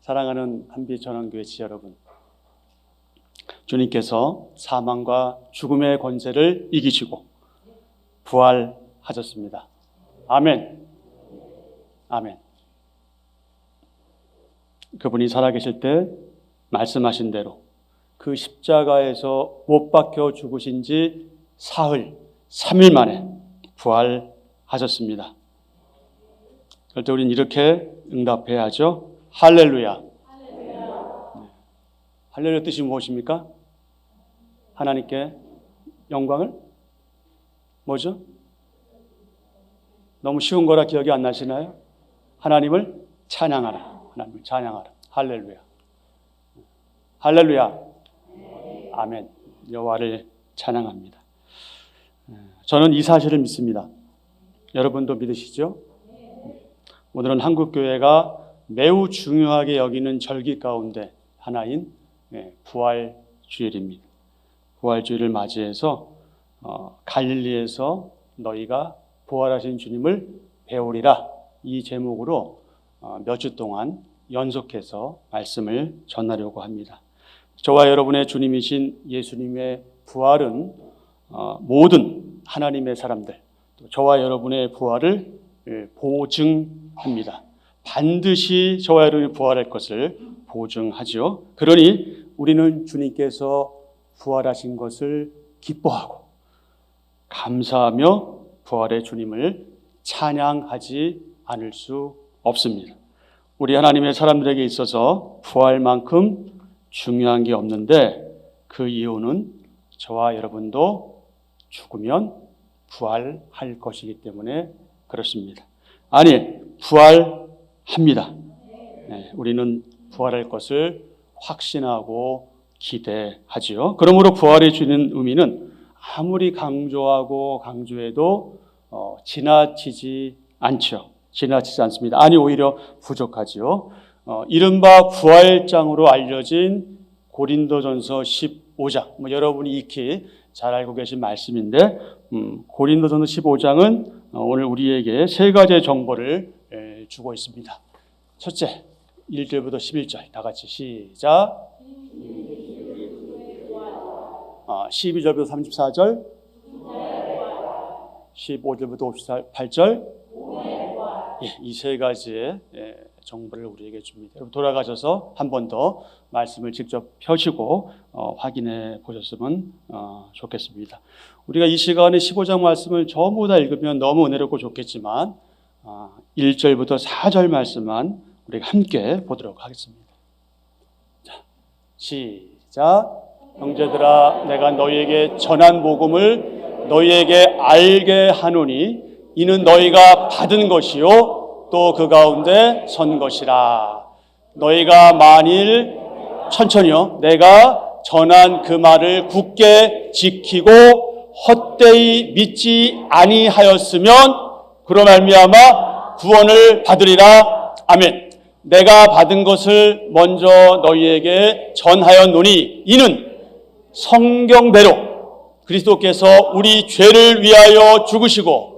사랑하는 한비 전원교회 지 여러분, 주님께서 사망과 죽음의 권세를 이기시고 부활하셨습니다. 아멘. 아멘. 그분이 살아계실 때 말씀하신 대로 그 십자가에서 못 박혀 죽으신 지 사흘, 3일 만에 부활하셨습니다. 그럴 때 우리는 이렇게 응답해야 하죠. 할렐루야. 네. 할렐루야 뜻이 무엇입니까? 하나님께 영광을 뭐죠? 너무 쉬운 거라 기억이 안 나시나요? 하나님을 찬양하라. 하나님을 찬양하라. 할렐루야. 할렐루야. 아멘. 여호와를 찬양합니다. 저는 이 사실을 믿습니다. 여러분도 믿으시죠? 오늘은 한국 교회가 매우 중요하게 여기는 절기 가운데 하나인 예, 부활 주일입니다. 부활 주일을 맞이해서 어, 갈릴리에서 너희가 부활하신 주님을 배우리라 이 제목으로 어, 몇주 동안 연속해서 말씀을 전하려고 합니다. 저와 여러분의 주님이신 예수님의 부활은 어, 모든 하나님의 사람들, 또 저와 여러분의 부활을 예, 보증합니다. 반드시 저와 여러분이 부활할 것을 보증하지요. 그러니 우리는 주님께서 부활하신 것을 기뻐하고 감사하며 부활의 주님을 찬양하지 않을 수 없습니다. 우리 하나님의 사람들에게 있어서 부활만큼 중요한 게 없는데 그 이유는 저와 여러분도 죽으면 부활할 것이기 때문에 그렇습니다. 아니, 부활 합니다. 네, 우리는 부활할 것을 확신하고 기대하지요. 그러므로 부활이 주는 의미는 아무리 강조하고 강조해도 어, 지나치지 않죠. 지나치지 않습니다. 아니 오히려 부족하지요. 어, 이른바 부활장으로 알려진 고린도전서 15장. 뭐 여러분이 익히 잘 알고 계신 말씀인데 음, 고린도전서 15장은 어, 오늘 우리에게 세 가지의 정보를 에, 주고 있습니다. 첫째, 1절부터 11절 다 같이 시작. 아, 12절부터 34절, 15절부터 58절, 예, 이세 가지의 예, 정보를 우리에게 줍니다. 여러분 돌아가셔서 한 번 더 말씀을 직접 펴시고 어, 확인해 보셨으면 어, 좋겠습니다. 우리가 이 시간에 15장 말씀을 전부 다 읽으면 너무 은혜롭고 좋겠지만 어, 1절부터 4절 말씀만 우리가 함께 보도록 하겠습니다. 자, 시작. 형제들아 내가 너희에게 전한 복음을 너희에게 알게 하노니 이는 너희가 받은 것이요 또 그 가운데 선 것이라 너희가 만일 천천히요 내가 전한 그 말을 굳게 지키고 헛되이 믿지 아니하였으면 그로 말미암아 구원을 받으리라 아멘 내가 받은 것을 먼저 너희에게 전하였노니 이는 성경대로 그리스도께서 우리 죄를 위하여 죽으시고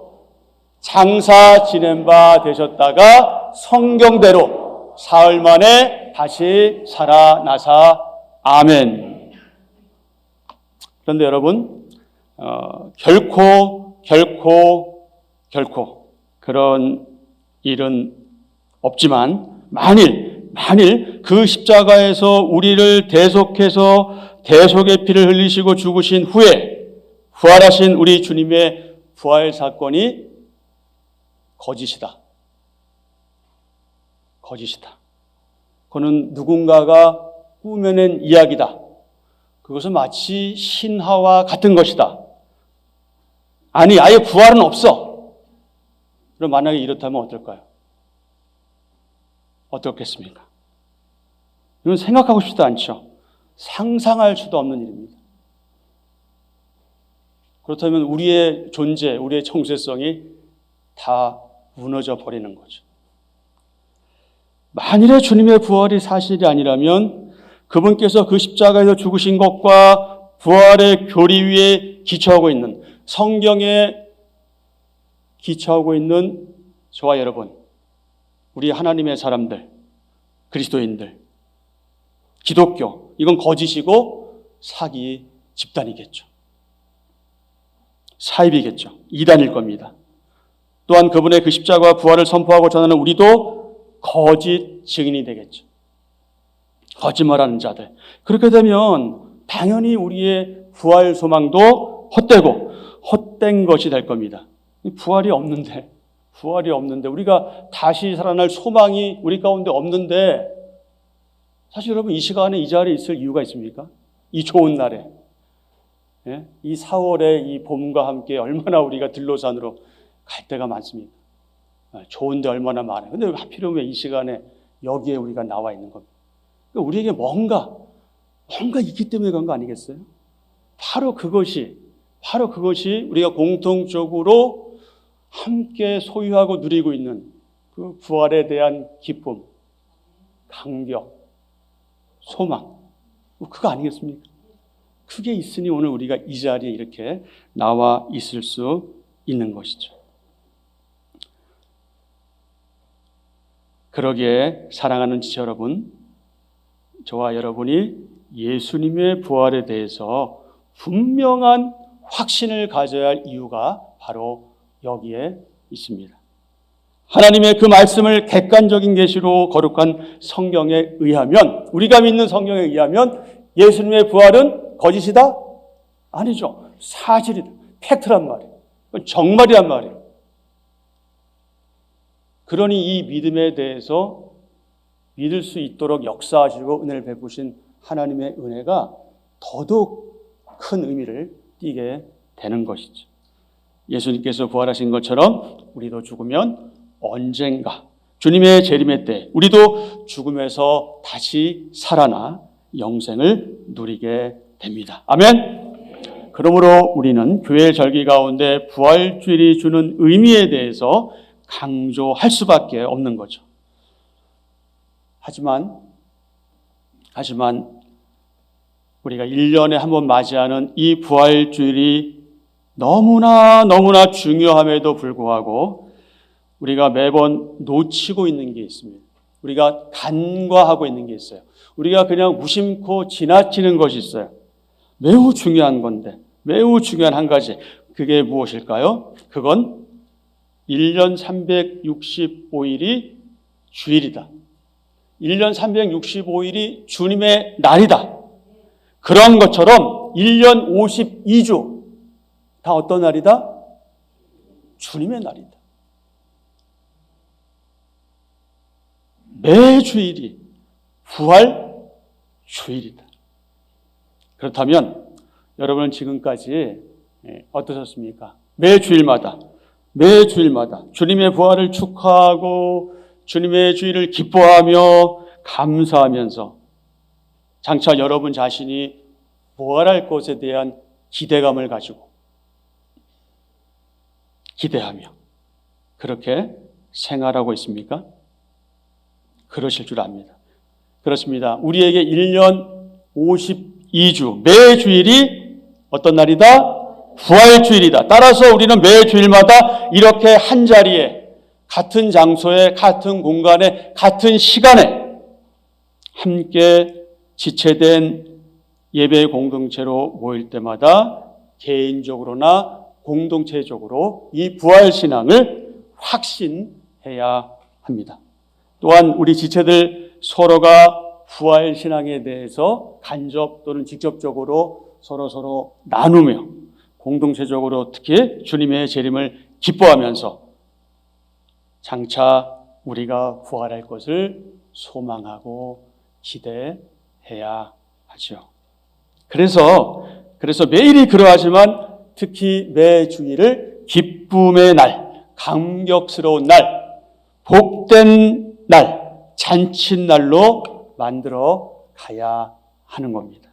장사 지낸 바 되셨다가 성경대로 사흘 만에 다시 살아나사 아멘. 그런데 여러분 어, 결코 결코 결코 그런 일은 없지만 만일 만일 그 십자가에서 우리를 대속해서 대속의 피를 흘리시고 죽으신 후에 부활하신 우리 주님의 부활 사건이 거짓이다. 거짓이다. 그는 누군가가 꾸며낸 이야기다. 그것은 마치 신화와 같은 것이다. 아니, 아예 부활은 없어. 그럼 만약에 이렇다면 어떨까요? 어떻겠습니까? 이건 생각하고 싶지도 않죠. 상상할 수도 없는 일입니다. 그렇다면 우리의 존재, 우리의 정체성이 다 무너져 버리는 거죠. 만일에 주님의 부활이 사실이 아니라면 그분께서 그 십자가에서 죽으신 것과 부활의 교리 위에 기초하고 있는 성경에 기초하고 있는 저와 여러분, 우리 하나님의 사람들, 그리스도인들, 기독교, 이건 거짓이고 사기 집단이겠죠. 사입이겠죠. 이단일 겁니다. 또한 그분의 그 십자가와 부활을 선포하고 전하는 우리도 거짓 증인이 되겠죠. 거짓말하는 자들. 그렇게 되면 당연히 우리의 부활 소망도 헛되고 헛된 것이 될 겁니다. 부활이 없는데, 부활이 없는데, 우리가 다시 살아날 소망이 우리 가운데 없는데, 사실 여러분 이 시간에 이 자리에 있을 이유가 있습니까? 이 좋은 날에. 예? 이 4월에 이 봄과 함께 얼마나 우리가 들로산으로 갈 때가 많습니까? 아, 좋은데 얼마나 많아요. 근데 왜 하필이면 왜 이 시간에 여기에 우리가 나와 있는 겁니다. 그러니까 우리에게 뭔가, 뭔가 있기 때문에 그런 거 아니겠어요? 바로 그것이, 바로 그것이 우리가 공통적으로 함께 소유하고 누리고 있는 그 부활에 대한 기쁨, 감격, 소망. 뭐 그거 아니겠습니까? 그게 있으니 오늘 우리가 이 자리에 이렇게 나와 있을 수 있는 것이죠. 그러기에 사랑하는 지체 여러분, 저와 여러분이 예수님의 부활에 대해서 분명한 확신을 가져야 할 이유가 바로 여기에 있습니다. 하나님의 그 말씀을 객관적인 계시로 거룩한 성경에 의하면 우리가 믿는 성경에 의하면 예수님의 부활은 거짓이다? 아니죠. 사실이다. 팩트란 말이에요. 정말이란 말이에요. 그러니 이 믿음에 대해서 믿을 수 있도록 역사하시고 은혜를 베푸신 하나님의 은혜가 더더욱 큰 의미를 띠게 되는 것이죠. 예수님께서 부활하신 것처럼 우리도 죽으면 언젠가 주님의 재림의 때 우리도 죽음에서 다시 살아나 영생을 누리게 됩니다. 아멘. 그러므로 우리는 교회 절기 가운데 부활주일이 주는 의미에 대해서 강조할 수밖에 없는 거죠. 하지만 하지만 우리가 1년에 한 번 맞이하는 이 부활주일이 너무나 너무나 중요함에도 불구하고 우리가 매번 놓치고 있는 게 있습니다. 우리가 간과하고 있는 게 있어요. 우리가 그냥 무심코 지나치는 것이 있어요. 매우 중요한 건데, 매우 중요한 한 가지. 그게 무엇일까요? 그건 1년 365일이 주일이다. 1년 365일이 주님의 날이다. 그런 것처럼 1년 52주 다 어떤 날이다? 주님의 날이다. 매 주일이 부활 주일이다. 그렇다면 여러분은 지금까지 예, 어떠셨습니까? 매 주일마다 매 주일마다 주님의 부활을 축하하고 주님의 주일을 기뻐하며 감사하면서 장차 여러분 자신이 부활할 것에 대한 기대감을 가지고 기대하며 그렇게 생활하고 있습니까? 그러실 줄 압니다. 그렇습니다. 우리에게 1년 52주, 매 주일이 어떤 날이다? 부활주일이다. 따라서 우리는 매 주일마다 이렇게 한 자리에, 같은 장소에, 같은 공간에, 같은 시간에 함께 지체된 예배 공동체로 모일 때마다 개인적으로나 공동체적으로 이 부활신앙을 확신해야 합니다. 또한 우리 지체들 서로가 부활 신앙에 대해서 간접 또는 직접적으로 서로 서로 나누며 공동체적으로 특히 주님의 재림을 기뻐하면서 장차 우리가 부활할 것을 소망하고 기대해야 하죠. 그래서 그래서 매일이 그러하지만 특히 매 주일을 기쁨의 날, 감격스러운 날, 복된 날, 잔칫날로 만들어 가야 하는 겁니다.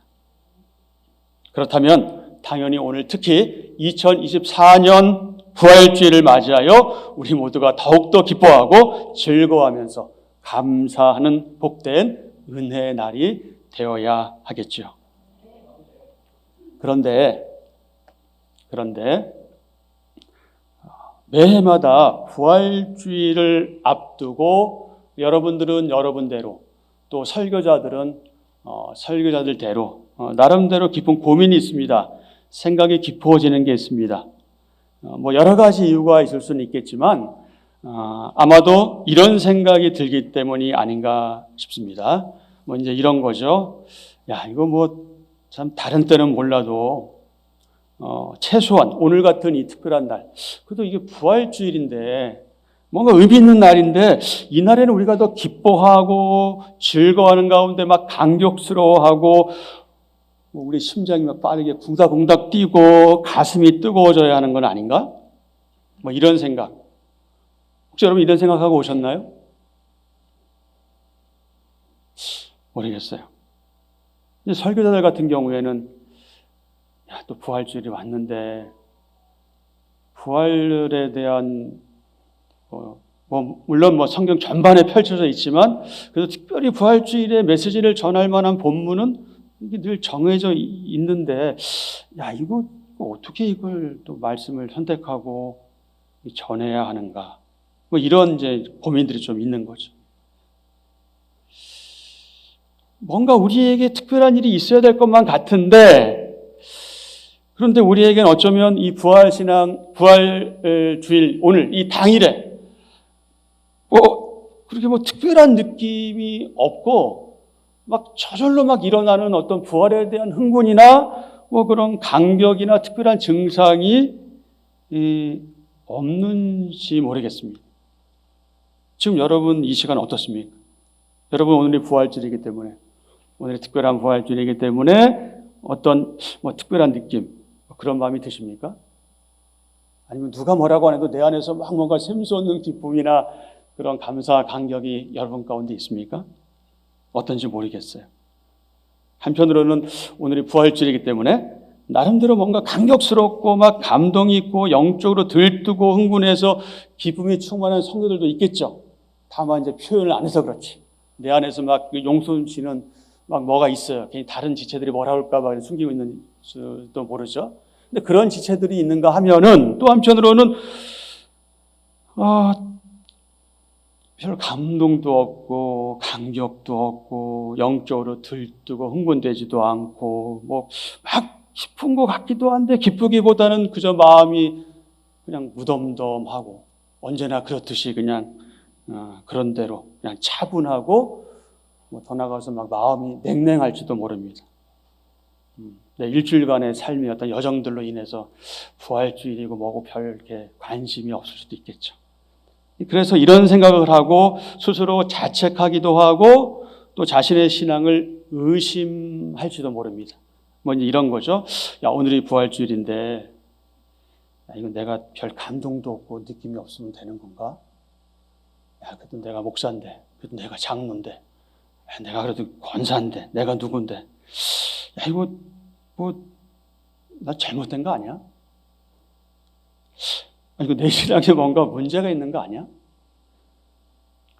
그렇다면 당연히 오늘 특히 2024년 부활주의를 맞이하여 우리 모두가 더욱더 기뻐하고 즐거워하면서 감사하는 복된 은혜의 날이 되어야 하겠죠. 그런데, 그런데, 매해마다 부활주의를 앞두고 여러분들은 여러분대로 또 설교자들은 어, 설교자들대로 어, 나름대로 깊은 고민이 있습니다. 생각이 깊어지는 게 있습니다. 어, 뭐 여러 가지 이유가 있을 수는 있겠지만 어, 아마도 이런 생각이 들기 때문이 아닌가 싶습니다. 뭐 이제 이런 거죠. 야 이거 뭐 참 다른 때는 몰라도 어, 최소한 오늘 같은 이 특별한 날, 그래도 이게 부활주일인데 뭔가 의미 있는 날인데 이 날에는 우리가 더 기뻐하고 즐거워하는 가운데 막 감격스러워하고 뭐 우리 심장이 막 빠르게 쿵닥쿵닥 뛰고 가슴이 뜨거워져야 하는 건 아닌가? 뭐 이런 생각. 혹시 여러분 이런 생각하고 오셨나요? 모르겠어요. 설교자들 같은 경우에는 야, 또 부활주일이 왔는데 부활에 대한 어, 뭐 물론 뭐 성경 전반에 펼쳐져 있지만 그래도 특별히 부활주일의 메시지를 전할 만한 본문은 늘 정해져 이- 있는데 야 이거 어떻게 이걸 또 말씀을 선택하고 전해야 하는가 뭐 이런 이제 고민들이 좀 있는 거죠. 뭔가 우리에게 특별한 일이 있어야 될 것만 같은데 그런데 우리에겐 어쩌면 이 부활 신앙 부활 주일 오늘 이 당일에 뭐 그렇게 뭐 특별한 느낌이 없고 막 저절로 막 일어나는 어떤 부활에 대한 흥분이나 뭐 그런 감격이나 특별한 증상이 이, 없는지 모르겠습니다. 지금 여러분 이 시간 어떻습니까? 여러분 오늘이 부활절이기 때문에 오늘이 특별한 부활절이기 때문에 어떤 뭐 특별한 느낌 뭐 그런 마음이 드십니까? 아니면 누가 뭐라고 안 해도 내 안에서 막 뭔가 샘솟는 기쁨이나 그런 감사 감격이 여러분 가운데 있습니까? 어떤지 모르겠어요. 한편으로는 오늘이 부활절이기 때문에 나름대로 뭔가 감격스럽고 막 감동이 있고 영적으로 들뜨고 흥분해서 기쁨이 충만한 성도들도 있겠죠. 다만 이제 표현을 안 해서 그렇지. 내 안에서 막 용손치는 막 뭐가 있어요. 괜히 다른 지체들이 뭐라 할까 봐 숨기고 있는 수도 모르죠. 근데 그런 지체들이 있는가 하면은 또 한편으로는 아, 별 감동도 없고 감격도 없고 영적으로 들뜨고 흥분되지도 않고 뭐막 싶은 것 같기도 한데 기쁘기보다는 그저 마음이 그냥 무덤덤하고 언제나 그렇듯이 그냥 어, 그런 대로 그냥 차분하고 뭐 더 나가서 막 마음이 냉랭할지도 모릅니다. 음, 내 일주일간의 삶의 어떤 여정들로 인해서 부활주일이고 뭐고 별 이렇게 관심이 없을 수도 있겠죠. 그래서 이런 생각을 하고 스스로 자책하기도 하고 또 자신의 신앙을 의심할지도 모릅니다. 뭐 이런 거죠. 야 오늘이 부활주일인데 야, 이건 내가 별 감동도 없고 느낌이 없으면 되는 건가? 야 그래도 내가 목사인데, 그래도 내가 장로인데, 야, 내가 그래도 권사인데, 내가 누군데, 야 이거 뭐 나 잘못된 거 아니야? 아, 이거 내 신앙에 뭔가 문제가 있는 거 아니야?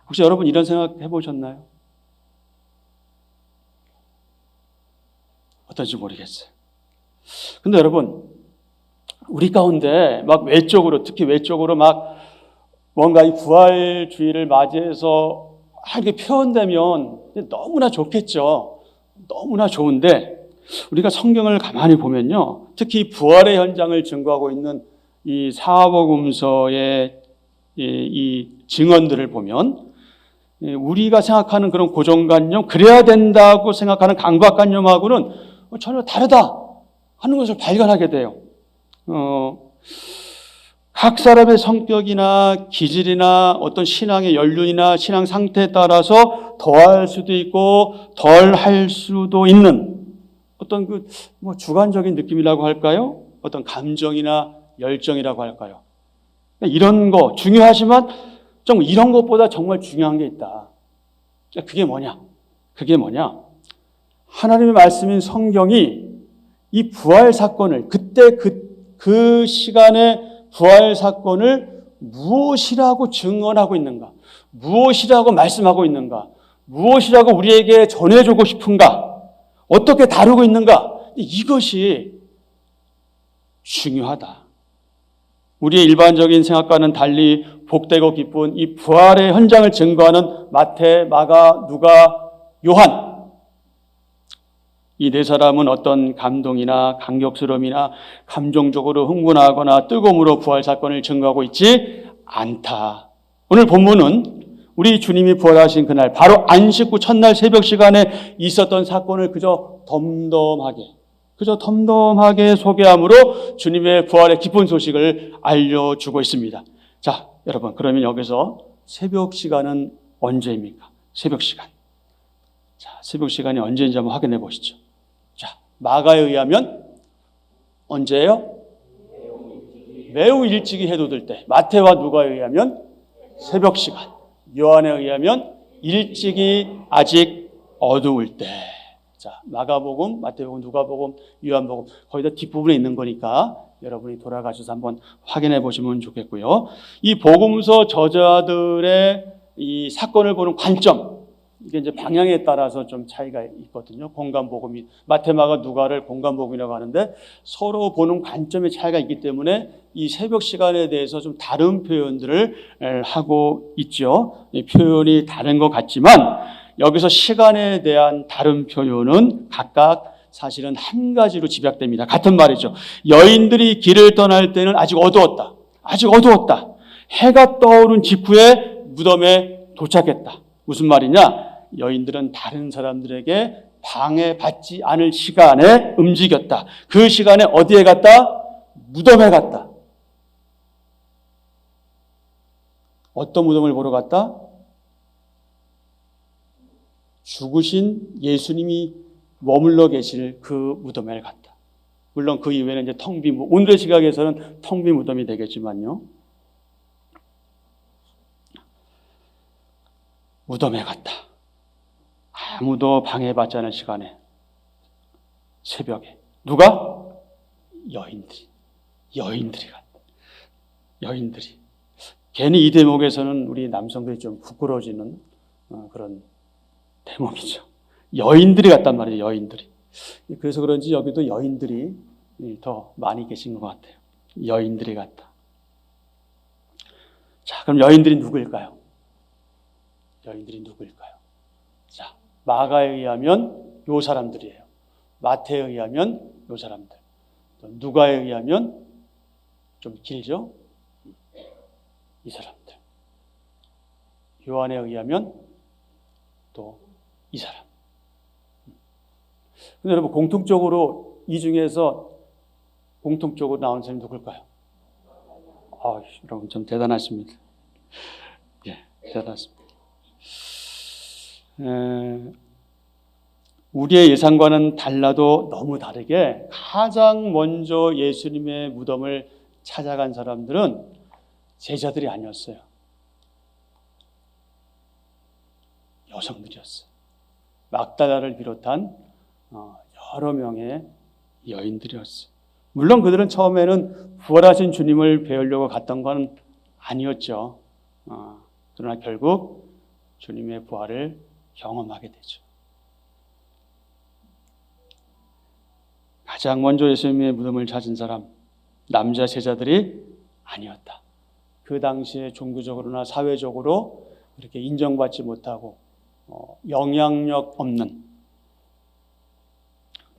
혹시 여러분 이런 생각 해보셨나요? 어떨지 모르겠어요. 근데 여러분, 우리 가운데 막 외적으로, 특히 외적으로 막 뭔가 이 부활주의를 맞이해서 하게 표현되면 너무나 좋겠죠. 너무나 좋은데, 우리가 성경을 가만히 보면요. 특히 부활의 현장을 증거하고 있는 이 사복음서의 이, 이 증언들을 보면 예, 우리가 생각하는 그런 고정관념, 그래야 된다고 생각하는 강박관념하고는 전혀 다르다 하는 것을 발견하게 돼요. 어, 각 사람의 성격이나 기질이나 어떤 신앙의 연륜이나 신앙 상태에 따라서 더할 수도 있고 덜 할 수도 있는 어떤 그 뭐 주관적인 느낌이라고 할까요? 어떤 감정이나 열정이라고 할까요? 이런 거 중요하지만 좀 이런 것보다 정말 중요한 게 있다. 그게 뭐냐? 그게 뭐냐? 하나님의 말씀인 성경이 이 부활 사건을 그때 그, 그 시간의 부활 사건을 무엇이라고 증언하고 있는가? 무엇이라고 말씀하고 있는가? 무엇이라고 우리에게 전해주고 싶은가? 어떻게 다루고 있는가? 이것이 중요하다. 우리의 일반적인 생각과는 달리 복되고 기쁜 이 부활의 현장을 증거하는 마태, 마가, 누가 요한. 이 네 사람은 어떤 감동이나 감격스러움이나 감정적으로 흥분하거나 뜨거움으로 부활 사건을 증거하고 있지 않다. 오늘 본문은 우리 주님이 부활하신 그날 바로 안식 후 첫날 새벽 시간에 있었던 사건을 그저 덤덤하게 그저 덤덤하게 소개함으로 주님의 부활의 기쁜 소식을 알려주고 있습니다. 자, 여러분 그러면 여기서 새벽 시간은 언제입니까? 새벽 시간. 자, 새벽 시간이 언제인지 한번 확인해 보시죠. 자, 마가에 의하면 언제예요? 매우 일찍이 해돋을 때. 마태와 누가에 의하면 새벽 시간. 요한에 의하면 일찍이 아직 어두울 때. 자, 마가복음, 마태복음, 누가복음, 요한복음 거의 다 뒷부분에 있는 거니까 여러분이 돌아가셔서 한번 확인해 보시면 좋겠고요. 이 복음서 저자들의 이 사건을 보는 관점 이게 이제 방향에 따라서 좀 차이가 있거든요. 공간 복음이 마테마가 누가를 공간 복음이라고 하는데 서로 보는 관점의 차이가 있기 때문에 이 새벽 시간에 대해서 좀 다른 표현들을 에, 하고 있죠. 이 표현이 다른 것 같지만 여기서 시간에 대한 다른 표현은 각각 사실은 한 가지로 집약됩니다. 같은 말이죠. 여인들이 길을 떠날 때는 아직 어두웠다. 아직 어두웠다. 해가 떠오른 직후에 무덤에 도착했다. 무슨 말이냐? 여인들은 다른 사람들에게 방해받지 않을 시간에 움직였다. 그 시간에 어디에 갔다? 무덤에 갔다. 어떤 무덤을 보러 갔다? 죽으신 예수님이 머물러 계실 그 무덤에 갔다. 물론 그 이후에는 이제 텅빈 오늘의 시각에서는 텅빈 무덤이 되겠지만요. 무덤에 갔다. 아무도 방해받지 않은 시간에 새벽에 누가 여인들이 여인들이 갔다. 여인들이 괜히 이 대목에서는 우리 남성들이 좀 부끄러워지는 어, 그런 대목이죠. 여인들이 갔단 말이에요. 여인들이. 그래서 그런지 여기도 여인들이 더 많이 계신 것 같아요. 여인들이 갔다. 자, 그럼 여인들이 누구일까요? 여인들이 누구일까요? 자, 마가에 의하면 요 사람들이에요. 마태에 의하면 요 사람들. 또 누가에 의하면 좀 길죠? 이 사람들. 요한에 의하면 또 이 사람. 근데 여러분 공통적으로 이 중에서 공통적으로 나온 사람이 누굴까요? 아, 여러분 좀 대단하십니다. 예, 대단하십니다. 에, 우리의 예상과는 달라도 너무 다르게 가장 먼저 예수님의 무덤을 찾아간 사람들은 제자들이 아니었어요. 여성들이었어요. 막달라를 비롯한 어, 여러 명의 여인들이었어요. 물론 그들은 처음에는 부활하신 주님을 배우려고 갔던 건 아니었죠. 어, 그러나 결국 주님의 부활을 경험하게 되죠. 가장 먼저 예수님의 무덤을 찾은 사람, 남자 제자들이 아니었다. 그 당시에 종교적으로나 사회적으로 이렇게 인정받지 못하고 어, 영향력 없는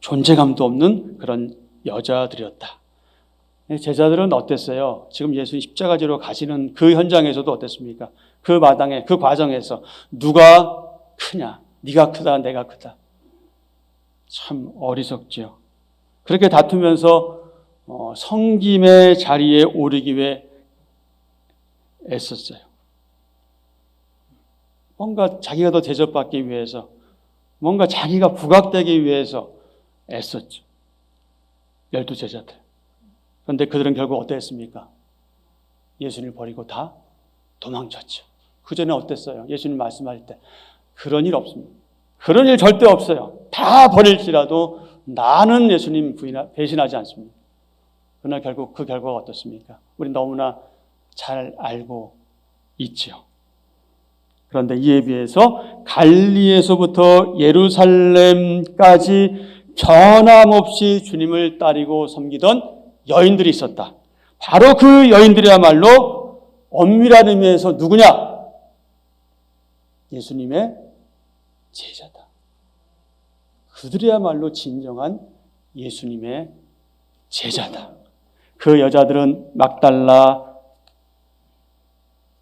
존재감도 없는 그런 여자들이었다. 제자들은 어땠어요? 지금 예수님 십자가지로 가시는 그 현장에서도 어땠습니까? 그 마당에 그 과정에서 누가 크냐? 네가 크다, 내가 크다. 참 어리석지요. 그렇게 다투면서 어, 성김의 자리에 오르기 위해 애썼어요. 뭔가 자기가 더 대접받기 위해서, 뭔가 자기가 부각되기 위해서 애썼죠. 열두 제자들. 그런데 그들은 결국 어땠습니까? 예수님을 버리고 다 도망쳤죠. 그 전에 어땠어요? 예수님 말씀할 때. 그런 일 없습니다. 그런 일 절대 없어요. 다 버릴지라도 나는 예수님 부인, 배신하지 않습니다. 그러나 결국 그 결과가 어떻습니까? 우리 너무나 잘 알고 있죠. 그런데 이에 비해서 갈리에서부터 예루살렘까지 전함없이 주님을 따르고 섬기던 여인들이 있었다. 바로 그 여인들이야말로 엄밀한 의미에서 누구냐? 예수님의 제자다. 그들이야말로 진정한 예수님의 제자다. 그 여자들은 막달라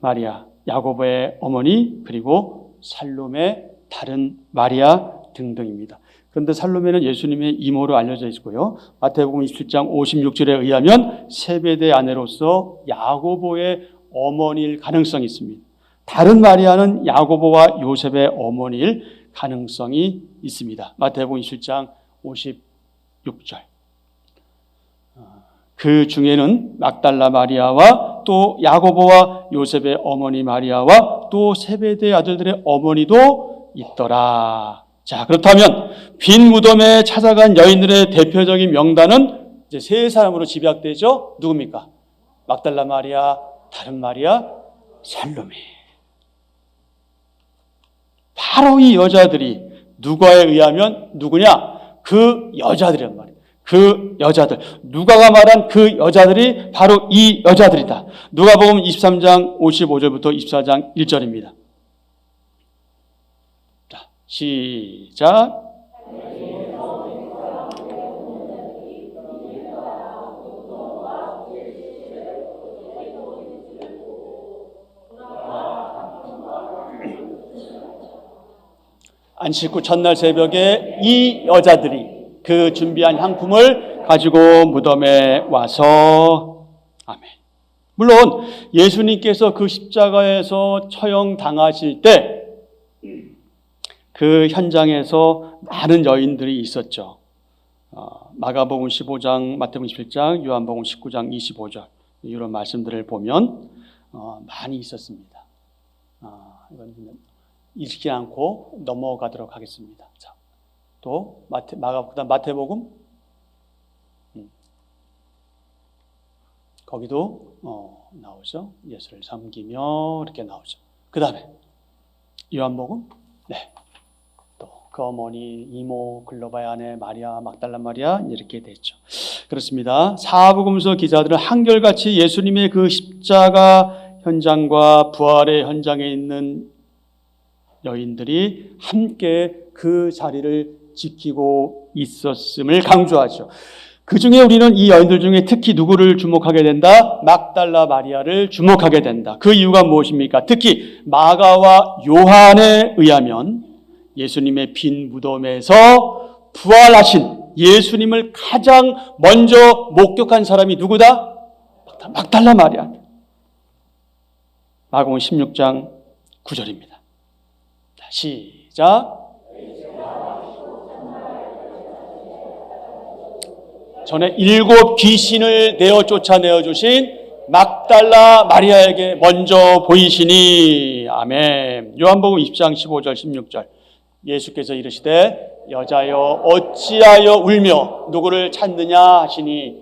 마리아, 야고보의 어머니, 그리고 살롬의 다른 마리아 등등입니다. 그런데 살로메는 예수님의 이모로 알려져 있고요. 마태복음 27장 56절에 의하면 세베대 아내로서 야고보의 어머니일 가능성이 있습니다. 다른 마리아는 야고보와 요셉의 어머니일 가능성이 있습니다. 마태복음 27장 56절. 그 중에는 막달라 마리아와 또 야고보와 요셉의 어머니 마리아와 또 세베대 아들들의 어머니도 있더라. 자, 그렇다면 빈 무덤에 찾아간 여인들의 대표적인 명단은 이제 세 사람으로 집약되죠. 누굽니까? 막달라 마리아, 다른 마리아, 살로메. 바로 이 여자들이 누가에 의하면 누구냐? 그 여자들이란 말이에요. 그 여자들. 누가가 말한 그 여자들이 바로 이 여자들이다. 누가복음 23장 55절부터 24장 1절입니다. 자, 시작. 안식 후 첫날 새벽에 이 여자들이 그 준비한 향품을 가지고 무덤에 와서 아멘. 물론 예수님께서 그 십자가에서 처형 당하실 때 그 현장에서 많은 여인들이 있었죠. 어, 마가복음 15장, 마태복음 17장, 요한복음 19장 25절 이런 말씀들을 보면 어, 많이 있었습니다. 어, 이건 읽지 않고 넘어가도록 하겠습니다. 자, 또 마태 마가 그다음 마태복음 음. 거기도 어, 나오죠. 예수를 섬기며 이렇게 나오죠. 그 다음에 요한복음 네. 또그 어머니 이모 글로바의 아내 마리아 막달라 마리아 이렇게 됐죠. 그렇습니다. 사복음서 기자들은 한결같이 예수님의 그 십자가 현장과 부활의 현장에 있는 여인들이 함께 그 자리를 지키고 있었음을 강조하죠. 그 중에 우리는 이 여인들 중에 특히 누구를 주목하게 된다? 막달라 마리아를 주목하게 된다. 그 이유가 무엇입니까? 특히 마가와 요한에 의하면 예수님의 빈 무덤에서 부활하신 예수님을 가장 먼저 목격한 사람이 누구다? 막달라 마리아. 마가복음 16장 9절입니다. 시작. 전에 일곱 귀신을 내어 쫓아내어 주신 막달라 마리아에게 먼저 보이시니 아멘. 요한복음 20장 15절 16절. 예수께서 이르시되 여자여 어찌하여 울며 누구를 찾느냐 하시니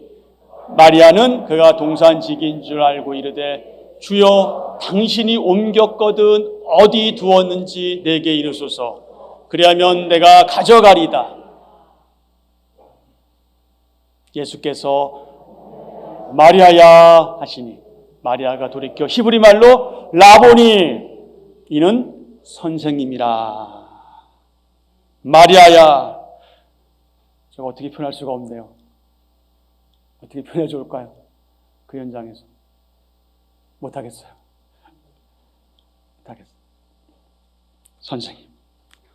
마리아는 그가 동산직인 줄 알고 이르되 주여 당신이 옮겼거든 어디 두었는지 내게 이르소서. 그리하면 내가 가져가리다. 예수께서 마리아야 하시니 마리아가 돌이켜 히브리 말로 라보니 이는 선생님이라. 마리아야. 제가 어떻게 표현할 수가 없네요. 어떻게 표현해 줄까요? 그 현장에서 못하겠어요. 못하겠어요. 선생님.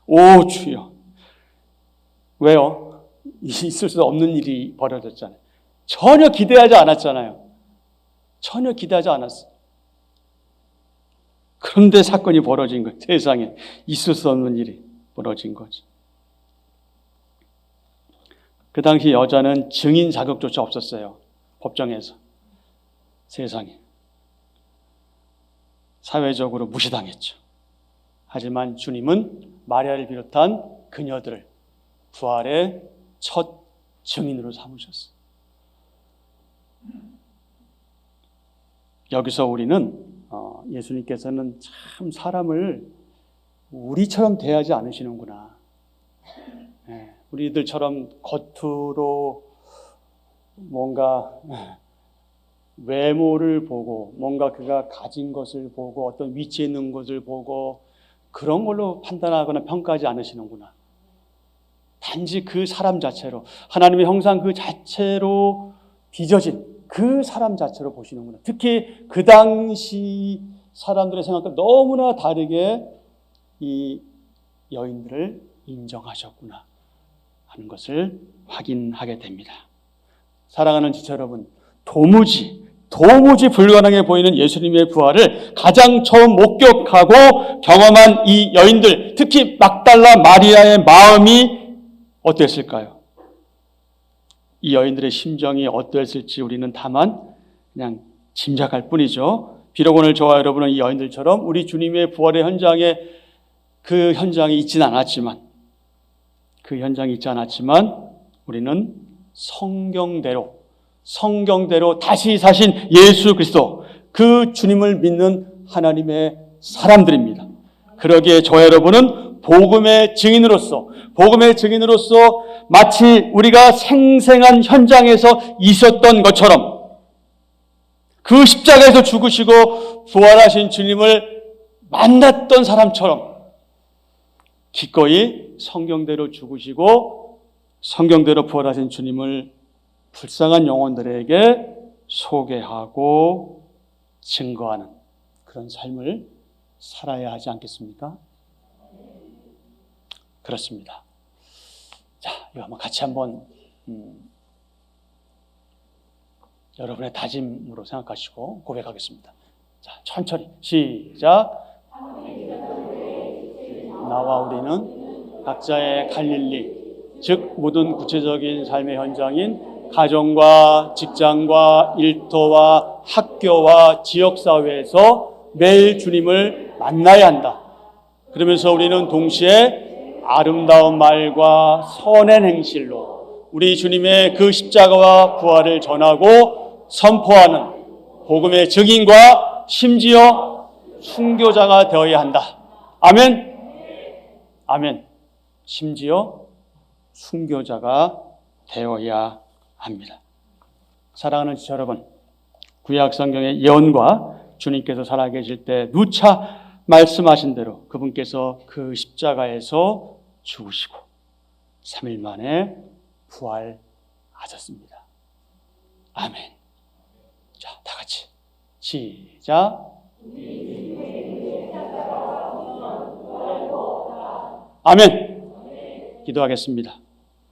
오, 주여. 왜요? 있을 수 없는 일이 벌어졌잖아요. 전혀 기대하지 않았잖아요. 전혀 기대하지 않았어요. 그런데 사건이 벌어진 거예요. 세상에 있을 수 없는 일이 벌어진 거지. 그 당시 여자는 증인 자격조차 없었어요. 법정에서. 세상에. 사회적으로 무시당했죠. 하지만 주님은 마리아를 비롯한 그녀들을 부활의 첫 증인으로 삼으셨어요. 여기서 우리는 어, 예수님께서는 참 사람을 우리처럼 대하지 않으시는구나. 예, 우리들처럼 겉으로 뭔가 외모를 보고 뭔가 그가 가진 것을 보고 어떤 위치에 있는 것을 보고 그런 걸로 판단하거나 평가하지 않으시는구나. 단지 그 사람 자체로 하나님의 형상 그 자체로 빚어진 그 사람 자체로 보시는구나. 특히 그 당시 사람들의 생각과 너무나 다르게 이 여인들을 인정하셨구나 하는 것을 확인하게 됩니다. 사랑하는 지체 여러분, 도무지 도무지 불가능해 보이는 예수님의 부활을 가장 처음 목격하고 경험한 이 여인들, 특히 막달라 마리아의 마음이 어땠을까요? 이 여인들의 심정이 어떠했을지 우리는 다만 그냥 짐작할 뿐이죠. 비록 오늘 저와 여러분은 이 여인들처럼 우리 주님의 부활의 현장에 그 현장이 있진 않았지만 그 현장이 있지 않았지만 우리는 성경대로 성경대로 다시 사신 예수 그리스도 그 주님을 믿는 하나님의 사람들입니다. 그러기에 저 여러분은 복음의 증인으로서 복음의 증인으로서 마치 우리가 생생한 현장에서 있었던 것처럼 그 십자가에서 죽으시고 부활하신 주님을 만났던 사람처럼 기꺼이 성경대로 죽으시고 성경대로 부활하신 주님을 불쌍한 영혼들에게 소개하고 증거하는 그런 삶을 살아야 하지 않겠습니까? 그렇습니다. 자, 이거 한번 같이 한번 음, 여러분의 다짐으로 생각하시고 고백하겠습니다. 자, 천천히 시작. 나와 우리는 각자의 갈릴리, 즉 모든 구체적인 삶의 현장인 가정과 직장과 일터와 학교와 지역사회에서 매일 주님을 만나야 한다. 그러면서 우리는 동시에 아름다운 말과 선한 행실로 우리 주님의 그 십자가와 부활을 전하고 선포하는 복음의 증인과 심지어 순교자가 되어야 한다. 아멘. 아멘. 심지어 순교자가 되어야 합니다. 사랑하는 지체 여러분, 구약 성경의 예언과 주님께서 살아계실 때 누차 말씀하신 대로 그분께서 그 십자가에서 죽으시고 3일 만에 부활하셨습니다. 아멘. 자, 다 같이 시작. 아멘. 기도하겠습니다.